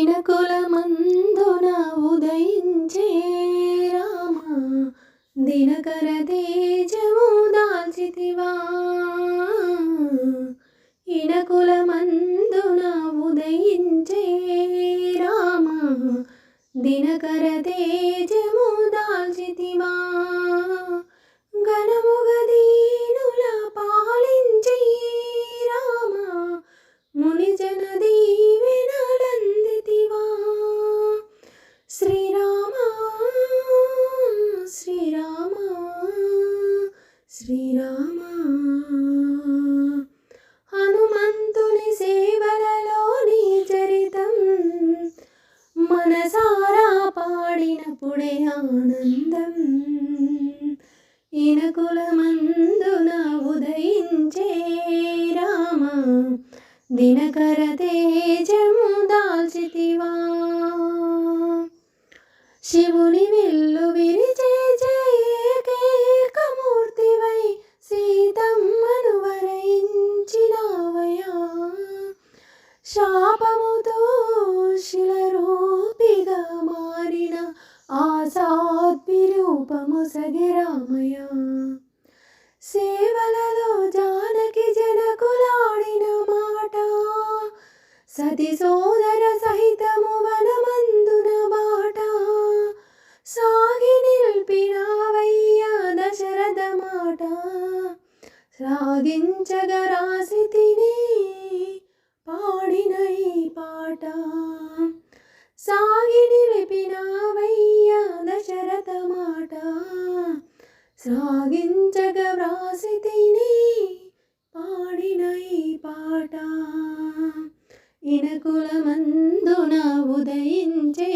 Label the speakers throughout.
Speaker 1: ఇనకులమందున ఉదయించే రామ. దినకర తేజము దాల్చితివా. శ్రీరామ శ్రీరామ శ్రీరామ. హనుమంతుని సేవలలో నీ చరితం మనసారా పాడినప్పుడే ఆనందం. ఇనకులమందున ఉదయించే రామ దినకర తేజము శివుని విల్లు విరిచే జయకేకమూర్తివై సీతమ్మను వరయించినావయా శాపముతో శిలరూపిగా మారిన ఆసాద్విరూపము సగిరామయ సేవలలో జానకి జనకులాడిన మాట సతి సోదర సాగించగరాసి తిని పాడిన ఈ పాట. సాగి నిలిపినావయ్యా దశరథ మాట. సాగించగ వ్రాసి తిని పాడిన ఈ పాట. ఇనకులమందున ఉదయించే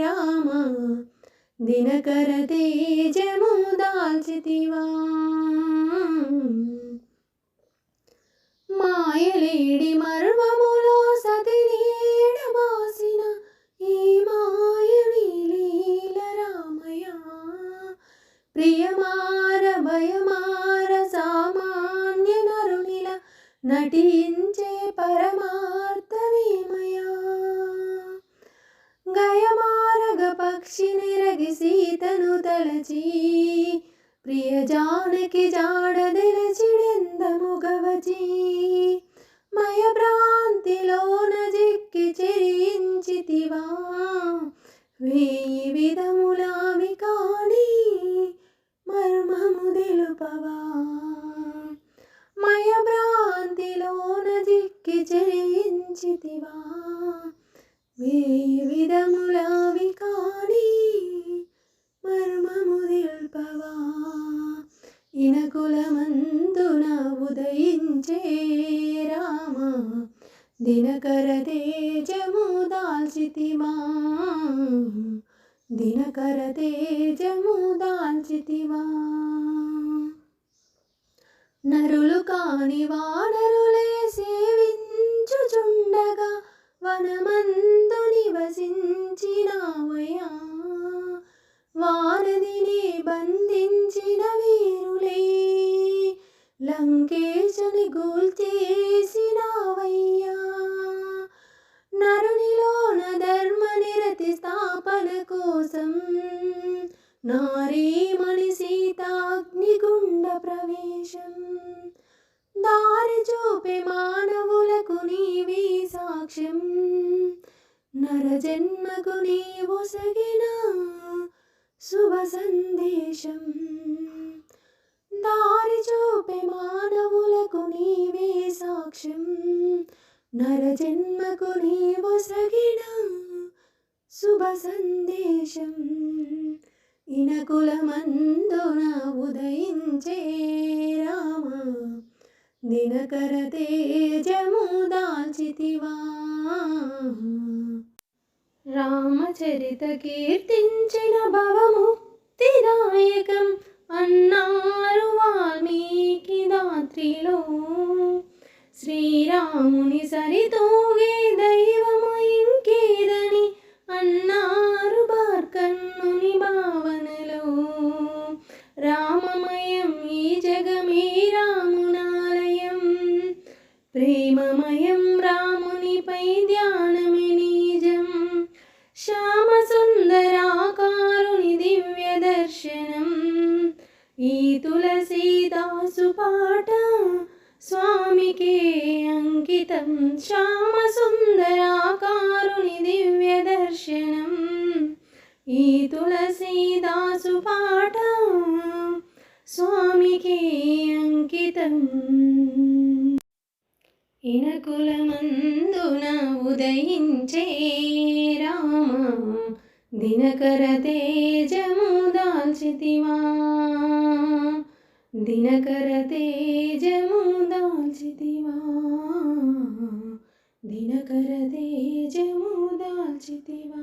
Speaker 1: రామ దినకర తేజము దాల్చితివా. మాయలేడి మర్మములో సతి నీడమాసిన ఈ మాయని లీల రామయ ప్రియమార భయమార సామాన్య నరునిల నటించే పరమార్థమేమయా గయమారగ పక్షి నిరగి సీతను తలచి ప్రియ జానకి జాడ జాడదెలచిడెందము గవచీ మయభ్రాంతిలోన జిక్కి చెరించితివా? వేయి విధములావి కాని మర్మము తెలుపవా? మయభ్రాంతిలోన జిక్కి చెరించితివా? వేయి విధములావి కానీ కులమందున ఉదయించే రామ. దినకర తేజము దాల్చితిమా. దినకర తేజము దాల్చితివా నరులు కాని వానరులే సేవించుచుండగా వనమందు నివసించినావయా వానదిని బంధించిన గూల్చేసినావయ్యా నరునిలోన ధర్మ నిరతి స్థాపన కోసం నారీమణి సీతాగ్నిగుండ ప్రవేశం. దారి చూపే మానవులకు నీవి సాక్ష్యం. నరజన్మకు నీవు సగిన శుభ సందేశం. దారి చూపే మానవులకు నరజన్మకు నీవు సగిన. శుభ సందేశం. ఇనకులమందున ఉదయించే రామ. దినకర తేజము దాల్చితివా. రామచరిత కీర్తించిన భవముక్తిదాయకం అన్నారు వాల్మీకి దాత్రిలో. శ్రీరాముని సరితూగే దైవము ఇంకేదని అన్నారు బార్కన్నుని భావనలో. రామమయం ఈ జగమే రామునాలయం. ప్రేమమయం రామునిపై ధ్యానమే నీజం. శ్యామసుందరాకారుని దివ్య దర్శనం ఈ తులసీదాసు పాఠ స్వామికే అంకితం శ్యామసుందరాకారుని దివ్య దర్శనం ఈ తులసీదాసు పాట స్వామికే అంకితం. ఇనకులమందున ఉదయించే రామ దినకర తేజము దాల్చితివా. దినకర తేజము దాల్చితివా? దినకర తేజము దాల్చితివా?